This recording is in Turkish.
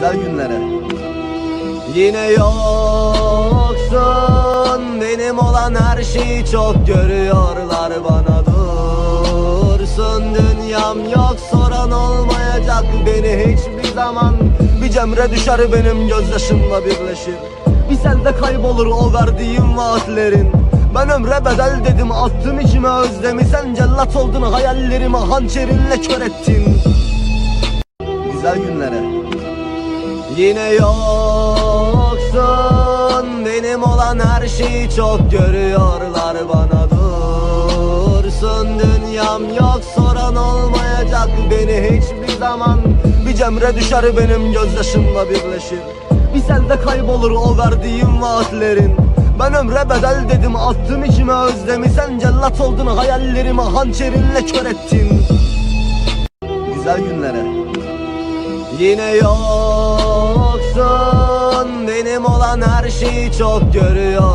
güzel günlere. Yine yoksun Benim olan her şeyi çok görüyorlar bana. Dursun Dünyam yok soran olmayacak beni hiçbir zaman. Bir cemre düşer benim gözyaşımla birleşir. Bir selde kaybolur o verdiğim vaatlerin. Ben ömre bedel dedim attım içime özlemi. Sen cellat oldun hayallerimi hançerinle kör ettin. Güzel günlere Yine yoksun. Benim olan her şeyi çok görüyorlar bana. Dursun. Dünyam yok. Soran olmayacak beni hiçbir zaman. Bir cemre düşer benim gözyaşımla birleşir. Bir selde kaybolur o verdiğim vaatlerin. Ben ömre bedel dedim attım içime özlemi. Sen cellat oldun hayallerimi hançerinle kör ettin. Güzel günlere. Yine yoksun her şeyi çok görüyor